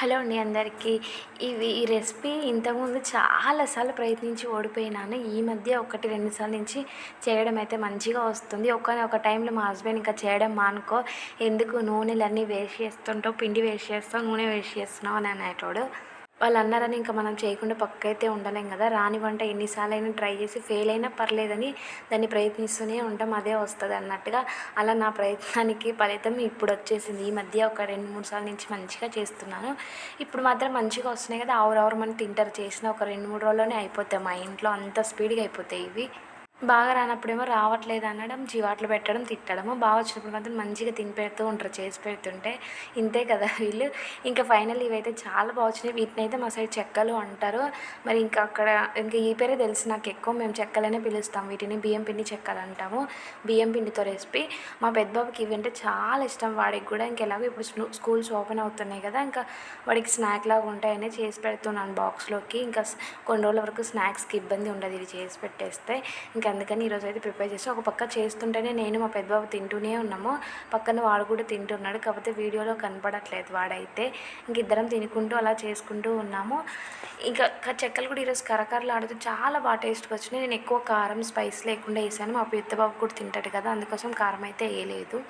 Hello అండి అందరికీ. ఇవి ఈ రెసిపీ ఇంతకుముందు చాలాసార్లు ప్రయత్నించి ఓడిపోయినాను. ఈ మధ్య ఒకటి రెండు సార్లు నుంచి చేయడం అయితే మంచిగా వస్తుంది. ఒక ఒక టైంలో మా హస్బెండ్ ఇంకా చేయడం మానుకో. ఎందుకు నూనెలన్నీ వేస్ట్ చేస్తుంటావు? పిండి వేస్ట్ చేస్తావు? నూనె వేస్ట్ చేస్తున్నావు? అని అనేటోడు. వాళ్ళు అన్నారని ఇంకా మనం చేయకుండా పక్కైతే ఉండలేం కదా. రాని వంట ఎన్నిసార్లు అయినా ట్రై చేసి ఫెయిల్ అయినా పర్లేదని దాన్ని ప్రయత్నిస్తూనే ఉంటాం. అదే వస్తుంది అన్నట్టుగా అలా నా ప్రయత్నానికి ఫలితం ఇప్పుడు వచ్చేసింది ఈ మధ్య ఒక రెండు మూడు సార్లు నుంచి మంచిగా చేస్తున్నాను. ఇప్పుడు మాత్రం మంచిగా వస్తున్నాయి కదా. ఆవురవరు మనం తింటారు. చేసిన ఒక రెండు మూడు రోజుల్లోనే అయిపోతాయి. మా ఇంట్లో అంత స్పీడ్గా అయిపోతాయి ఇవి. బాగా రానప్పుడేమో రావట్లేదు అనడం జీవాట్లు పెట్టడం తిట్టడము బాగా వచ్చినప్పుడు మాత్రం మంచిగా తిని పెడుతూ ఉంటారు చేసి పెడుతుంటే. ఇంతే కదా వీళ్ళు. ఇంకా ఫైనల్ ఇవైతే చాలా బాగా వచ్చినాయి. వీటిని అయితే మా సైడ్ చెక్కలు అంటారు. మరి ఇంకా అక్కడ ఇంకా ఈ పేరే తెలుసు నాకు ఎక్కువ. మేము చెక్కలనే పిలుస్తాం. వీటిని బియ్యం పిండి చెక్కలు అంటాము. బియ్యం పిండితో రెసిపీ. మా పెద్దబాబుకి ఇవి అంటే చాలా ఇష్టం. వాడికి కూడా ఇంకెలాగో ఇప్పుడు స్కూల్స్ ఓపెన్ అవుతున్నాయి కదా. ఇంకా వాడికి స్నాక్ లాగా ఉంటాయని చేసి పెడుతున్నాను బాక్స్లోకి. ఇంకా కొన్ని రోజుల వరకు స్నాక్స్కి ఇబ్బంది ఉండదు. ఇవి చేసి పెట్టేస్తే. ఇంకా అందుకని ఈరోజు అయితే ప్రిపేర్ చేసి ఒక పక్క చేస్తుంటేనే నేను మా పెద్దబాబు తింటూనే ఉన్నాము. పక్కన వాడు కూడా తింటున్నాడు. కాకపోతే వీడియోలో కనపడట్లేదు వాడైతే. ఇంక ఇద్దరం తినుకుంటూ అలా చేసుకుంటూ ఉన్నాము. ఇంకా చెక్కలు కూడా ఈరోజు కరకరలు ఆడుతూ చాలా బాగా టేస్ట్గా వచ్చినాయి. నేను ఎక్కువ కారం స్పైస్ లేకుండా వేసాను. మా పెద్దబాబు కూడా తింటాడు కదా అందుకోసం కారం అయితే వేయలేదు.